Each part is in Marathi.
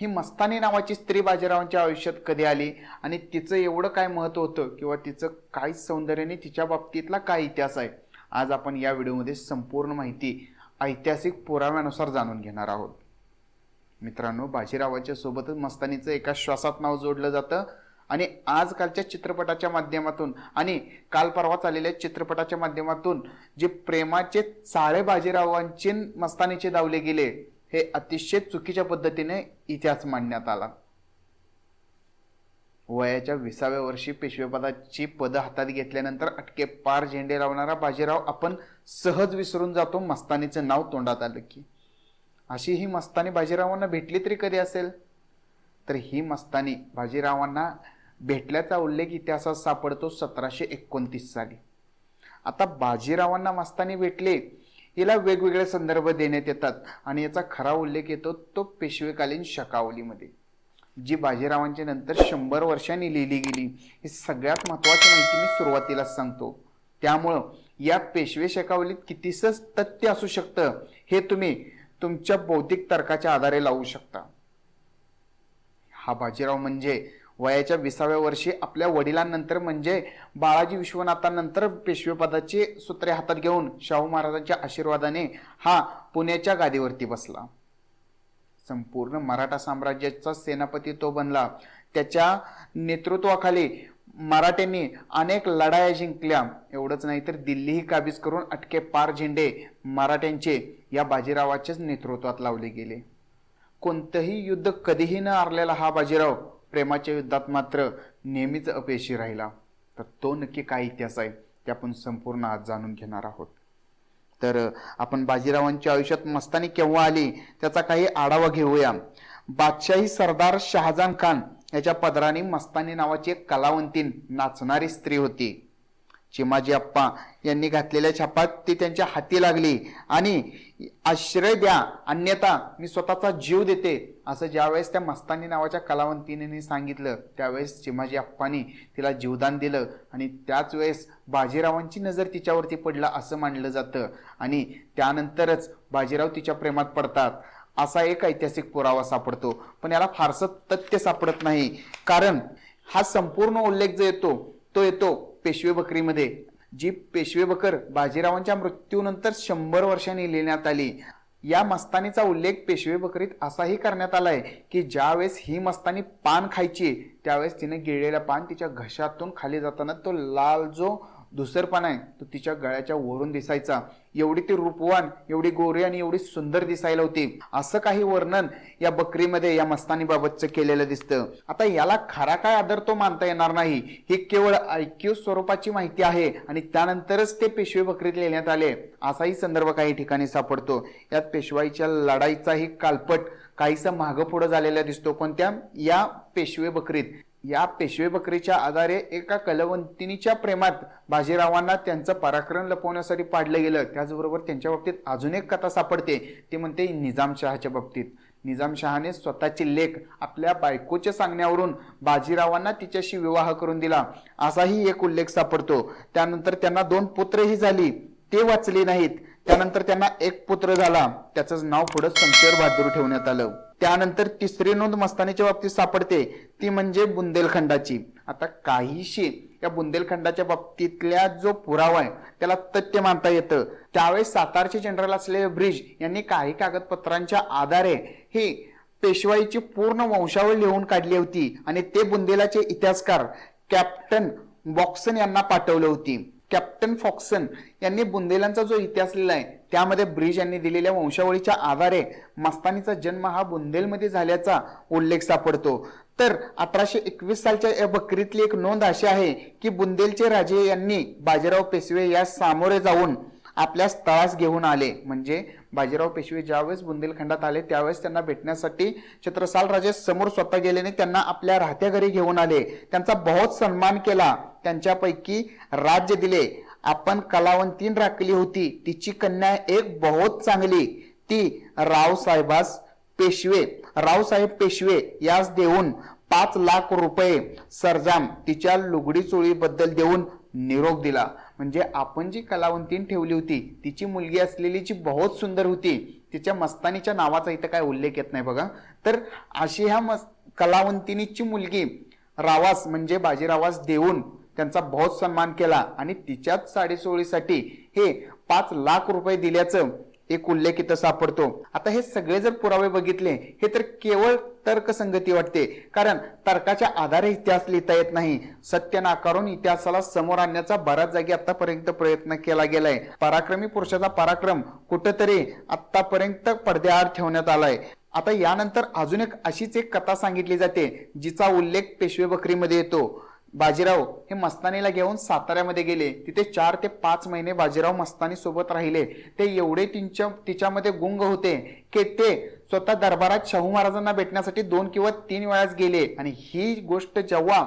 ही मस्तानी नावाची स्त्री बाजीरावांच्या आयुष्यात कधी आली? आणि तिचं एवढं काय महत्त्व होतं? किंवा तिचं काय सौंदर्याने तिच्या बाबतीतला काय इतिहास आहे? आज आपण या व्हिडिओमध्ये संपूर्ण माहिती ऐतिहासिक पुराव्यानुसार जाणून घेणार आहोत. मित्रांनो बाजीरावाच्या सोबतच मस्तानीचं एका श्वासात नाव जोडलं जातं. आणि आजकालच्या चित्रपटाच्या माध्यमातून आणि काल परवाच आलेल्या चित्रपटाच्या माध्यमातून जे प्रेमाचे चाळे बाजीरावांचे मस्तानीचे दावले गेले हे अतिशय चुकीच्या पद्धतीने इतिहास मांडण्यात आला. वयाच्या विसाव्या वर्षी पेशवेपदाची पदं हातात घेतल्यानंतर अटके पार झेंडे लावणारा बाजीराव आपण सहज विसरून जातो मस्तानीचं नाव तोंडात आलं की. अशी ही मस्तानी बाजीरावांना भेटली तरी कधी असेल? तर ही मस्तानी बाजीरावांना भेटल्याचा उल्लेख इतिहासात सापडतो सतराशे एकोणतीस साली. आता बाजीरावांना मस्तानी भेटले हिला वेगवेगळे संदर्भ देण्यात येतात. आणि याचा खरा उल्लेख येतो तो पेशवेकालीन शकावलीमध्ये. जी बाजीरावांच्या नंतर शंभर वर्षांनी लिहिली गेली ही सगळ्यात महत्त्वाची माहिती मी सुरुवातीला सांगतो. त्यामुळं या पेशवे शकावलीत कितीसंच तथ्य असू शकतं हे तुम्ही तुमच्या बौद्धिक तर्काच्या आधारे लावू शकता. हा बाजीराव म्हणजे वयाच्या विसाव्या वर्षी आपल्या वडिलांनंतर म्हणजे बाळाजी विश्वनाथांनंतर पेशवेपदाचे सूत्रे हातात घेऊन शाहू महाराजांच्या आशीर्वादाने हा पुण्याच्या गादीवरती बसला. संपूर्ण मराठा साम्राज्याचा सेनापती तो बनला. त्याच्या नेतृत्वाखाली मराठ्यांनी अनेक लढाया जिंकल्या. एवढंच नाही तर दिल्लीही काबीज करून अटके पार झेंडे मराठ्यांचे या बाजीरावाच्याच नेतृत्वात लावले गेले. कोणतंही युद्ध कधीही न आरलेला हा बाजीराव प्रेमाच्या युद्धात मात्र नेहमीच अपयशी राहिला. तर तो नक्की काय इतिहास आहे ते आपण संपूर्ण आज जाणून घेणार आहोत. तर आपण बाजीरावांच्या आयुष्यात मस्तानी केव्हा आली त्याचा काही आढावा घेऊया. बादशाही सरदार शहाजान खान याच्या पदराने मस्तानी नावाची एक कलावंतीन नाचणारी स्त्री होती. चिमाजी अप्पा यांनी घातलेल्या छापात ती त्यांच्या हाती लागली. आणि आश्रय द्या अन्यथा मी स्वतःचा जीव देते असं ज्यावेळेस त्या मस्तानी नावाच्या कलावंतीने सांगितलं त्यावेळेस चिमाजी अप्पानी तिला जीवदान दिलं आणि त्याच वेळेस बाजीरावांची नजर तिच्यावरती पडला असं मानलं जातं. आणि त्यानंतरच बाजीराव तिच्या प्रेमात पडतात. असा एक ऐतिहासिक पुरावा सापडतो. पण याला फारसं तथ्य सापडत नाही. कारण हा संपूर्ण उल्लेख जो येतो तो येतो पेशवे बकरीमध्ये जी पेशवे बकर बाजीरावांच्या मृत्यूनंतर शंभर वर्षांनी लिहिण्यात आली या मस्तानीचा उल्लेख पेशवे बकरीत असाही करण्यात आलाय की ज्यावेळेस ही मस्तानी पान खायची त्यावेळेस तिने गिळलेला पान तिच्या घशातून खाली जाताना तो लाल जो धुसरपणा आहे तो तिच्या गळ्याच्या वरून दिसायचा. एवढी ती रूपवान एवढी गोरी आणि एवढी सुंदर दिसायला होती. असं काही वर्णन या बकरीमध्ये या मस्तानीबाबतचं केलेलं दिसतं. आता याला खरा काय आदर तो मानता येणार नाही ही केवळ ऐक्यू स्वरूपाची माहिती आहे आणि त्यानंतरच ते पेशवे बकरीत लिहिण्यात आले. असाही संदर्भ काही ठिकाणी सापडतो. यात पेशवाईच्या लढाईचाही कालपट काहीसा मागं पुढं झालेला दिसतो. कोणत्या? या पेशवे बकरीत. या पेशवे बकरीच्या आधारे एका कलवंतिनीच्या प्रेमात बाजीरावांना त्यांचं पराक्रम लपवण्यासाठी पाडलं गेलं. त्याचबरोबर त्यांच्या बाबतीत अजून एक कथा सापडते. ती म्हणते निजामशहाच्या बाबतीत. निजामशहाने स्वतःची लेख आपल्या बायकोच्या सांगण्यावरून बाजीरावांना तिच्याशी विवाह करून दिला. असाही एक उल्लेख सापडतो. त्यानंतर त्यांना दोन पुत्रही झाली. ते वाचले नाहीत. त्यानंतर त्यांना एक पुत्र झाला. त्याचंच नाव पुढे संशेर बहादूर ठेवण्यात आलं. त्यानंतर तिसरी नोंद मस्तानीच्या बाबतीत सापडते. ती म्हणजे बुंदेलखंडाची. आता काहीशी या बुंदेलखंडाच्या बाबतीतल्या जो पुरावा आहे त्याला तथ्य मानता येतं. त्यावेळेस सातारचे जनरल असलेले ब्रिज यांनी काही कागदपत्रांच्या आधारे ही पेशवाईची पूर्ण वंशावळ लिहून काढली होती आणि ते बुंदेलाचे इतिहासकार कॅप्टन बॉक्सन यांना पाठवलं होती. कॅप्टन फॉक्सन यांनी बुंदेलांचा जो इतिहास लिहिला आहे त्यामध्ये ब्रिज यांनी दिलेल्या वंशावळीच्या आधारे मस्तानीचा जन्म हा बुंदेलमध्ये झाल्याचा उल्लेख सापडतो. तर अठराशे एकवीस सालच्या या बकरीतली एक नोंद अशी आहे की बुंदेलचे राजे यांनी बाजीराव पेशवे या सामोरे जाऊन आपल्या स्थळास घेऊन आले. म्हणजे बाजीराव पेशवे ज्यावेळेस बुंदेलखंडात आले त्यावेळेस त्यांना भेटण्यासाठी छत्रसाल राजे समोर स्वतः गेल्याने त्यांना आपल्या राहत्या घरी घेऊन आले. त्यांचा बहुत सन्मान केला. त्यांच्यापैकी राज्य दिले. आपण कलावंतीन राखली होती. तिची कन्या एक बहुत चांगली ती रावसाहेबास पेशवे. रावसाहेब पेशवे यास देऊन पाच लाख रुपये सरजाम तिच्या लुगडी चोळीबद्दल देऊन निरोप दिला. म्हणजे आपण जी कलावंतीन ठेवली होती तिची मुलगी असलेली जी बहुत सुंदर होती तिच्या मस्तानीच्या नावाचा इथं काय उल्लेख येत नाही बघा. तर अशी ह्या मस् कलावंतिनीची मुलगी रावास म्हणजे बाजीरावास देऊन त्यांचा बहुत सन्मान केला आणि तिच्याच साडेसोळीसाठी हे पाच लाख रुपये दिल्याचं एक उल्लेख इथं सापडतो. आता हे सगळे जर पुरावे बघितले हे तर केवळ तर्कसंगती वाटते. कारण तर्काच्या आधारे इतिहास लिहिता येत नाही. सत्य नाकारून इतिहासाला समोर आणण्याचा बऱ्याच जागी आतापर्यंत प्रयत्न केला गेलाय. पराक्रमी पुरुषाचा पराक्रम कुठंतरी आतापर्यंत पडद्याआड ठेवण्यात आलाय. आता यानंतर अजून एक अशीच एक कथा सांगितली जाते जिचा उल्लेख पेशवे बकरीमध्ये येतो. बाजीराव हे मस्तानीला घेऊन साताऱ्यामध्ये गेले. तिथे चार ते पाच महिने बाजीराव मस्तानी सोबत राहिले. ते एवढे तिच्या तिच्यामध्ये गुंग होते की ते स्वतः दरबारात शाहू महाराजांना भेटण्यासाठी दोन किंवा तीन वेळाच गेले. आणि ही गोष्ट जेव्हा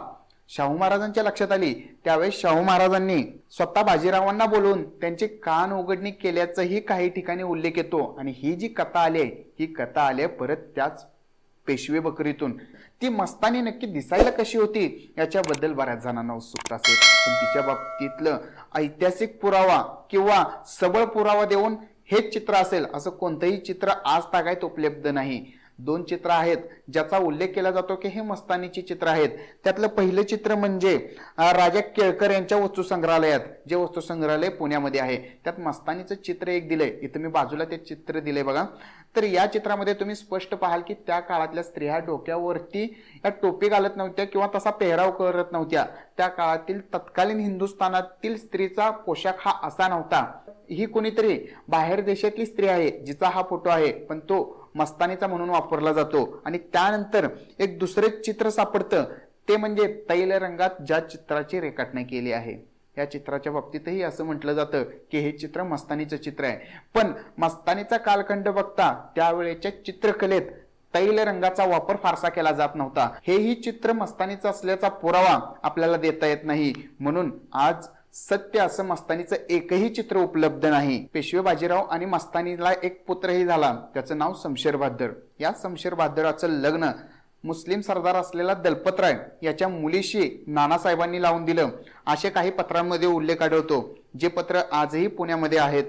शाहू महाराजांच्या लक्षात आली त्यावेळेस शाहू महाराजांनी स्वतः बाजीरावांना बोलून त्यांची कान उघडणी केल्याचंही काही ठिकाणी उल्लेख येतो. आणि ही जी कथा आली ही कथा आली परत त्याच पेशवे बकरीतून. ती मस्तानी नक्की दिसायला कशी होती याच्याबद्दल बऱ्याच जणांना उत्सुकता असेल पण तिच्या बाबतीतलं ऐतिहासिक पुरावा किंवा सबळ पुरावा देऊन हेच चित्र असेल असं कोणतंही चित्र आज तागायत उपलब्ध नाही. दोन चित्र आहेत ज्याचा उल्लेख केला जातो की हे मस्तानीची चित्र आहेत. त्यातलं पहिलं चित्र म्हणजे राजा केळकर यांच्या वस्तू संग्रहालयात जे वस्तू संग्रहालय पुण्यामध्ये आहे. त्यात मस्तानीचं चित्र एक दिलंय. इथं मी बाजूला ते चित्र दिले बघा. तर या चित्रामध्ये तुम्ही स्पष्ट पाहाल की त्या काळातल्या स्त्रिया डोक्यावरती या टोपी घालत नव्हत्या किंवा तसा पेहराव करत नव्हत्या. त्या काळातील तत्कालीन हिंदुस्थानातील स्त्रीचा पोशाख हा असा नव्हता. ही कोणीतरी बाहेर देशातली स्त्री आहे जिचा हा फोटो आहे पण तो मस्तानीचा म्हणून वापरला जातो. आणि त्यानंतर एक दुसरे चित्र सापडतं. ते म्हणजे तैल रंगात ज्या चित्राची रेखाटणी केली आहे. या चित्राच्या बाबतीतही असं म्हटलं जातं की हे चित्र मस्तानीचं चित्र आहे. पण मस्तानीचा कालखंड बघता त्यावेळेच्या चित्रकलेत तैल रंगाचा वापर फारसा केला जात नव्हता. हेही चित्र मस्तानीचं असल्याचा पुरावा आपल्याला देता येत नाही. म्हणून आज सत्य असं मस्तानीचं एकही चित्र उपलब्ध नाही. पेशवे बाजीराव आणि मस्तानीला एक पुत्रही झाला. त्याचं नाव समशेर बहादर. या समशेर बहादराचं लग्न मुस्लिम सरदार असलेला दलपतराय याच्या मुलीशी नानासाहेबांनी लावून दिलं. असे काही पत्रांमध्ये उल्लेख आढळतो. जे पत्र आजही पुण्यामध्ये आहेत.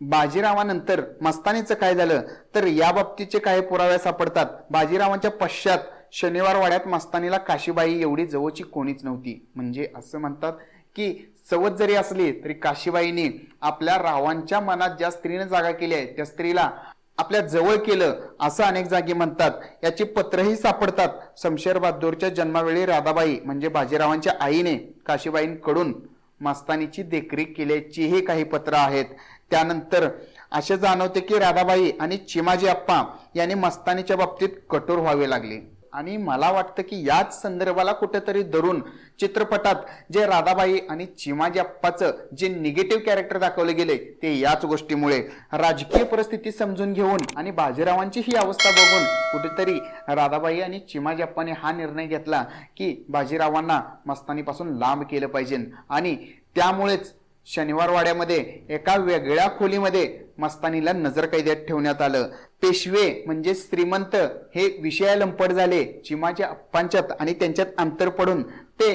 बाजीरावानंतर मस्तानीचं काय झालं? तर या बाबतीचे काही पुरावे सापडतात. बाजीरावांच्या पश्चात शनिवार वाड्यात मस्तानीला काशीबाई एवढी जवळची कोणीच नव्हती. म्हणजे असं म्हणतात की चवथ जरी असली तरी काशीबाईंनी आपल्या रावांच्या मनात ज्या स्त्रीने जागा केली आहे त्या स्त्रीला आपल्या जवळ केलं असं अनेक जागी म्हणतात. याची पत्रही सापडतात. शमशेर बहादूरच्या जन्मावेळी राधाबाई म्हणजे बाजीरावांच्या आईने काशीबाईंकडून मस्तानीची देखरेख केल्याचीही काही पत्र आहेत. त्यानंतर असे जाणवते की राधाबाई आणि चिमाजी अप्पा यांनी मस्तानीच्या बाबतीत कठोर व्हावे लागले. आणि मला वाटतं की याच संदर्भाला कुठेतरी धरून चित्रपटात जे राधाबाई आणि चिमाजी अप्पाचं जे निगेटिव्ह कॅरेक्टर दाखवले गेले ते याच गोष्टीमुळे राजकीय परिस्थिती समजून घेऊन आणि बाजीरावांची ही अवस्था बघून कुठेतरी राधाबाई आणि चिमाजी अप्पाने हा निर्णय घेतला की बाजीरावांना मस्तानीपासून लांब केलं पाहिजे. आणि त्यामुळेच शनिवारवाड्यामध्ये एका वेगळ्या खोलीमध्ये मस्तानीला नजरकैद्यात ठेवण्यात आलं. पेशवे म्हणजे श्रीमंत हे विषया लंपट झाले. चिमाच्या अप्पांच्यात आणि त्यांच्यात अंतर पडून ते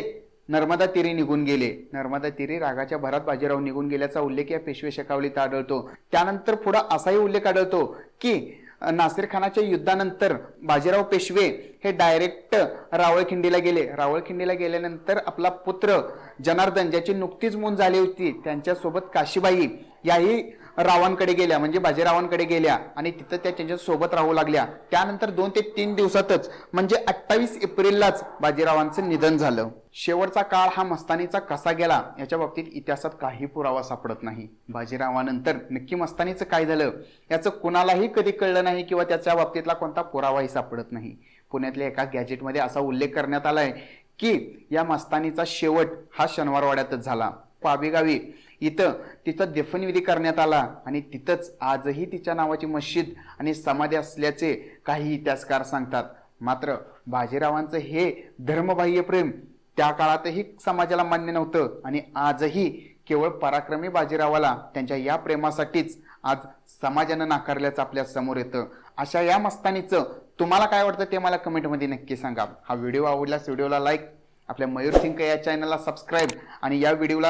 नर्मदा तिरी निघून गेले. नर्मदा तिरी रागाच्या भरात बाजीराव निघून गेल्याचा उल्लेख या पेशवे शकावलीत आढळतो. त्यानंतर पुढं असाही उल्लेख आढळतो की नासिर खानाच्या युद्धानंतर बाजीराव पेशवे हे डायरेक्ट रावळखिंडीला गेले. रावळखिंडीला गेल्यानंतर आपला पुत्र जनार्दन ज्याची नुकतीच मून झाली होती त्यांच्यासोबत काशीबाई याही रावांकडे गेल्या म्हणजे बाजीरावांकडे गेल्या आणि तिथं त्या त्यांच्यासोबत राहू लागल्या. त्यानंतर दोन ते तीन दिवसातच म्हणजे अठ्ठावीस एप्रिललाच बाजीरावांचं निधन झालं. शेवटचा काळ हा मस्तानीचा कसा गेला याच्या बाबतीत इतिहासात काही पुरावा सापडत नाही. बाजीरावानंतर नक्की मस्तानीचं काय झालं याचं कुणालाही कधी कळलं नाही किंवा त्याच्या बाबतीतला कोणता पुरावाही सापडत नाही. पुण्यातल्या एका गॅजेटमध्ये असा उल्लेख करण्यात आलाय की या मस्तानीचा शेवट हा शनिवारवाड्यातच झाला. पाबीगावी इथं तिचा दफनविधी करण्यात आला आणि तिथंच आजही तिच्या नावाची मस्जिद आणि समाधी असल्याचे काही इतिहासकार सांगतात. मात्र बाजीरावांचं हे धर्मबाह्य प्रेम त्या काळातही समाजाला मान्य नव्हतं आणि आजही केवळ पराक्रमी बाजीरावाला त्यांच्या या प्रेमासाठीच आज समाजानं नाकारल्याचं आपल्यासमोर येतं. अशा या मस्तानीचं तुम्हाला काय वाटतं ते मला कमेंटमध्ये नक्की सांगा. हा व्हिडिओ आवडल्यास व्हिडिओला लाईक आपल्या मयूर सिंग या चॅनलला सबस्क्राईब आणि या व्हिडिओला